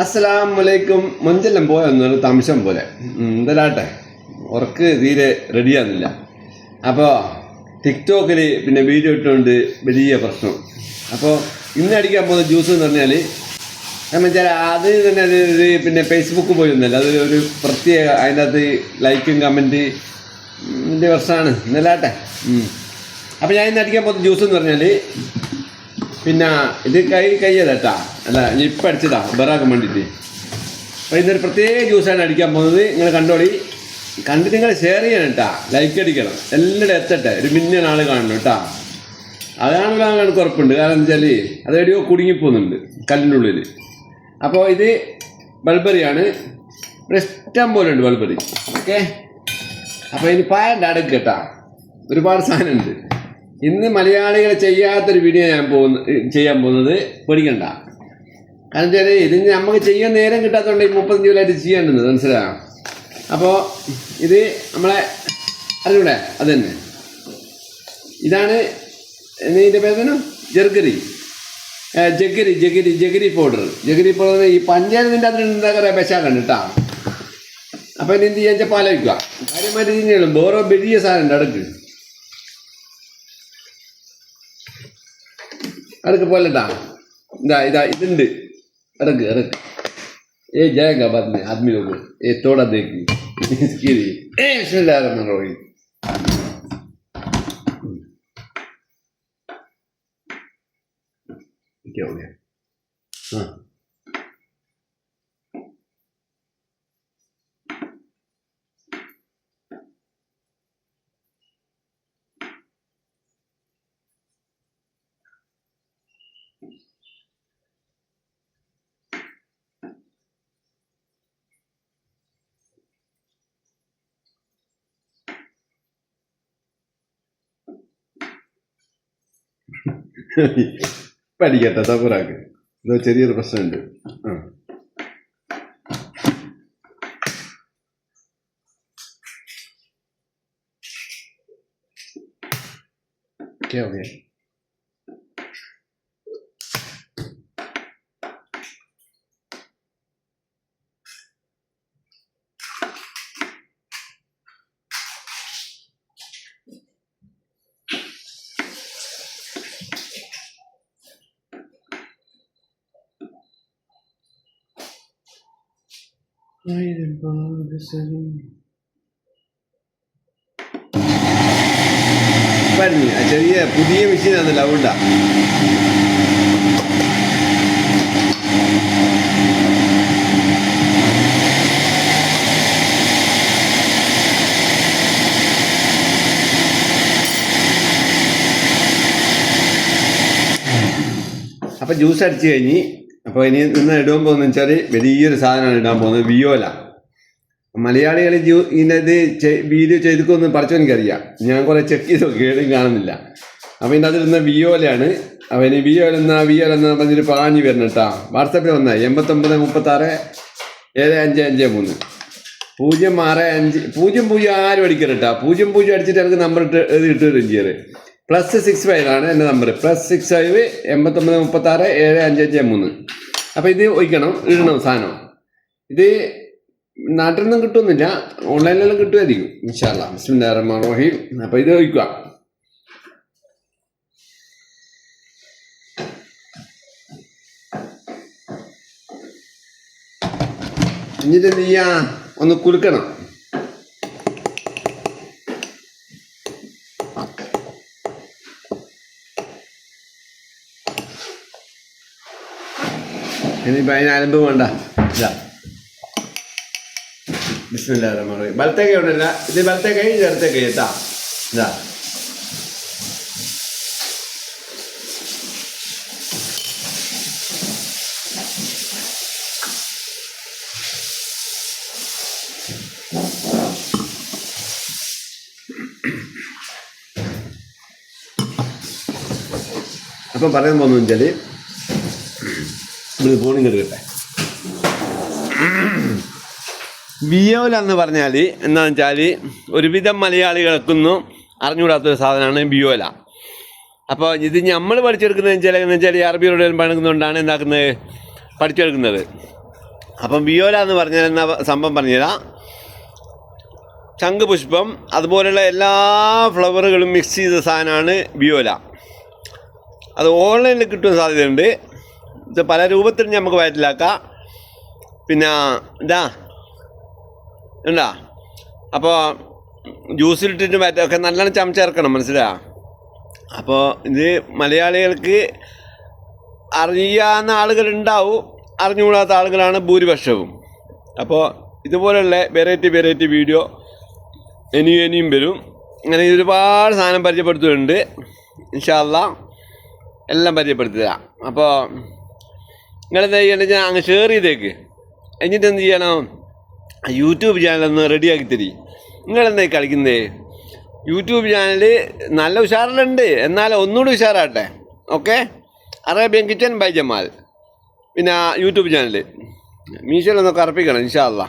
അസ്സലാമലൈക്കും. മൊഞ്ചെല്ലാം പോയ എന്നൊരു തംശം പോലെ. എന്തലാട്ടെ ഉറക്ക് തീരെ റെഡിയാകുന്നില്ല. അപ്പോൾ ടിക്ടോക്കിൽ പിന്നെ വീഡിയോ ഇട്ടുകൊണ്ട് വലിയ പ്രശ്നം. അപ്പോൾ ഇന്ന് അടിക്കാൻ പോകുന്ന ജ്യൂസ് എന്ന് പറഞ്ഞാൽ എന്ന് വെച്ചാൽ അത് തന്നെ ഒരു പിന്നെ ഫേസ്ബുക്ക് പോയി ഒന്നല്ല അത് ഒരു പ്രത്യേക അതിന്റെ അകത്ത് ലൈക്കും കമന്റ് ഇതിന്റെ പ്രശ്നമാണ്. ഇന്നലാട്ടെ അപ്പോൾ ഞാൻ ഇന്ന് അടിക്കാൻ പോകുന്ന ജ്യൂസ് എന്ന് പറഞ്ഞാൽ പിന്നെ ഇത് കൈ കയ്യതട്ടാ അല്ല ഇപ്പം അടിച്ചതാ. ബറാക്കാൻ വേണ്ടിയിട്ട് അപ്പോൾ ഇന്നൊരു പ്രത്യേക ജ്യൂസാണ് അടിക്കാൻ പോകുന്നത്. നിങ്ങൾ കണ്ടോളി. കണ്ടിട്ട് നിങ്ങൾ ഷെയർ ചെയ്യണം കേട്ടാ ലൈക്ക് അടിക്കണം. എല്ലാവരും എത്തട്ടെ. ഒരു മിന്നൽ ആൾ കാണണം കേട്ടാ അതാണല്ലോ അങ്ങനെ ഉറപ്പുണ്ട് കാരണം എന്താ വെച്ചാൽ അത് എവിടെയോ കുടുങ്ങിപ്പോകുന്നുണ്ട് കല്ലിന്റെ ഉള്ളിൽ അപ്പോൾ ഇത് ബൾബറിയാണ്. ഇവിടെ ഇഷ്ടം പോലെ ഉണ്ട് ബൾബറി. ഓക്കെ? അപ്പോൾ ഇനി പായന്റെ അടക്ക് കേട്ടാ. ഒരുപാട് സാധനമുണ്ട്. ഇന്ന് മലയാളികൾ ചെയ്യാത്തൊരു വീഡിയോ ഞാൻ പോകുന്ന ചെയ്യാൻ പോകുന്നത് പേടിക്കണ്ട. കാരണം വെച്ചാൽ ഇത് നമുക്ക് ചെയ്യാൻ നേരം കിട്ടാത്തതുകൊണ്ട് ഈ മുപ്പത്തഞ്ച് കൊല്ലമായിട്ട് ചെയ്യേണ്ടത് മനസ്സിലായോ? അപ്പോൾ ഇത് നമ്മളെ അറിഞ്ഞൂടെ? അത് തന്നെ ഇതാണ് ഇതിന്റെ പേര് ജർഗരി ജഗരി ജഗരി ജഗരി പൗഡർ ജഗരി പൗഡർ ഈ പഞ്ചായത്തിന്റെ അതിൽ എന്താ പറയുക വിശാഖണ്ട് കേട്ടോ അപ്പം ഇനി എന്ത് ചെയ്യാൻ വെച്ചാൽ പാലിക്കുക കാര്യമായിട്ട് തന്നെയാണ് ഓരോ വലിയ സാധനം ഉണ്ട് അടുക്ക്. അടുക്ക് പോലട്ടാ ഇതാ ഇതാ ഇതുണ്ട് ഇറക്ക് ഇറക്ക് ए जाएगा बाद में आदमी लोग ये थोड़ा देगी इसके लिए ए बिस्मिल्लाहिर्रहमानिर्रहीम क्या हो गया हाँ Pai, ya, tata buraga. Lo cerir pesan tu. Okay, okay. പറഞ്ഞു ആ ചെറിയ പുതിയ മെഷീനാണല്ലോ ലൗണ്ട അപ്പൊ ജ്യൂസ് അടിച്ചു കഴിഞ്ഞ് അപ്പൊ ഇനി ഇന്ന് ഇടാൻ പോകുന്നത് വെച്ചാൽ വലിയൊരു സാധനമാണ് ഇടാൻ പോകുന്നത് വിയോല മലയാളികൾ ജീ ഇതിന്റെ ഇത് വീഡിയോ ചെയ്തിക്കൊന്ന് പറിച്ചു എനിക്കറിയാം. ഞാൻ കുറേ ചെക്ക് ചെയ്ത് കേടും കാണുന്നില്ല. അപ്പം ഇതിന്റെ അതിലിരുന്ന വിയോലയാണ് അപ്പോൾ ഇനി വിയോല എന്നാ വിയോല എന്നാ പറഞ്ഞൊരു പാഞ്ഞ് വരണം കേട്ടോ. വാട്സപ്പിൽ വന്നാൽ എൺപത്തൊമ്പത് മുപ്പത്താറ് ഏഴ് അഞ്ച് അഞ്ച് മൂന്ന്. പൂജ്യം ആറ് അഞ്ച് പൂജ്യം പൂജ്യം ആരും അടിക്കരുത് പൂജ്യം പൂജ്യം അടിച്ചിട്ട് എനിക്ക് നമ്പർ ഇട്ട് ഇത് ഇട്ട് തരും ചെയ്യാറ് പ്ലസ് സിക്സ് ഫൈവ് ആണ് എന്റെ നമ്പർ പ്ലസ് സിക്സ് ഫൈവ് എൺപത്തൊമ്പത് മുപ്പത്താറ് ഏഴ് അഞ്ച് അഞ്ച് മൂന്ന്. അപ്പം ഇത് ഒഴിക്കണം ഇടണം സാധനം. ഇത് നാട്ടിൽ നിന്നും കിട്ടുമെന്നില്ല ഓൺലൈനിലെല്ലാം കിട്ടുമായിരിക്കും ഇൻഷാല്ല മുസ്ലിം റഹ്മാൻ റഹീം അപ്പം ഇത് ഒഴിക്കുക. എന്നിട്ട് എന്ത് ചെയ്യാ? ഒന്ന് കുലുക്കണം ഇനിയിപ്പോൾ അതിന് അലമ്പ് വേണ്ട. കൈ ഉണ്ടല്ല ഇത് വലത്തെ കൈ ഇത് ഇടത്തെ കൈ എത്താ ഇതാ. അപ്പം പറയാൻ പോകുന്നു വെച്ചാൽ വിയോല എന്ന് പറഞ്ഞാൽ എന്താണെന്ന് വെച്ചാൽ ഒരുവിധം മലയാളികൾക്കൊന്നും അറിഞ്ഞുകൂടാത്തൊരു സാധനമാണ് ബിയോല. അപ്പോൾ ഇത് നമ്മൾ പഠിച്ചെടുക്കുന്നത് വെച്ചാൽ എന്ന് വെച്ചാൽ അറബിയോട് പണിക്കുന്നതുകൊണ്ടാണ് എന്താക്കുന്നത്? പഠിച്ചെടുക്കുന്നത്. അപ്പം ബിയോല എന്ന് പറഞ്ഞാൽ എന്നാ സംഭവം പറഞ്ഞുതരാം. ശംഖുപുഷ്പം അതുപോലെയുള്ള എല്ലാ ഫ്ലവറുകളും മിക്സ് ചെയ്ത സാധനമാണ് ബിയോല. അത് ഓൺലൈനിൽ കിട്ടുന്ന സാധ്യതയുണ്ട്. ഇത് പല രൂപത്തിൽ നമുക്ക് വയറ്റിലാക്കാം പിന്നെ ഇതാ. ഉണ്ടാ അപ്പോൾ ജ്യൂസിലിട്ടിട്ട് വയറ്റൊക്കെ നല്ലോണം ചമച്ചേർക്കണം മനസ്സിലാ അപ്പോൾ ഇത് മലയാളികൾക്ക് അറിയാവുന്ന ആളുകളുണ്ടാവും അറിഞ്ഞുകൂടാത്ത ആളുകളാണ് ഭൂരിപക്ഷവും. അപ്പോൾ ഇതുപോലുള്ള വെറൈറ്റി വെറൈറ്റി വീഡിയോ ഇനിയും ഇനിയും വരും. അങ്ങനെ ഒരുപാട് സാധനം പരിചയപ്പെടുത്തുന്നുണ്ട് ഇൻഷാല്ല എല്ലാം പരിചയപ്പെടുത്തുക തരാം അപ്പോൾ നിങ്ങളെന്താ ചെയ്യണം ഞാൻ അങ്ങ് ഷെയർ ചെയ്തേക്ക്. എന്നിട്ട് എന്ത് ചെയ്യണം? യൂട്യൂബ് ചാനലൊന്ന് റെഡിയാക്കി തരി. നിങ്ങളെന്തായി കളിക്കുന്നേ? യൂട്യൂബ് ചാനൽ നല്ല ഉഷാറിലുണ്ട്. എന്നാൽ ഒന്നുകൂടി ഉഷാറാട്ടെ. Okay Arabian kitchen by Jamal പിന്നെ യൂട്യൂബ് ചാനൽ മീശയിലൊന്ന് കറപ്പിക്കണം ഇൻഷാ അല്ലാ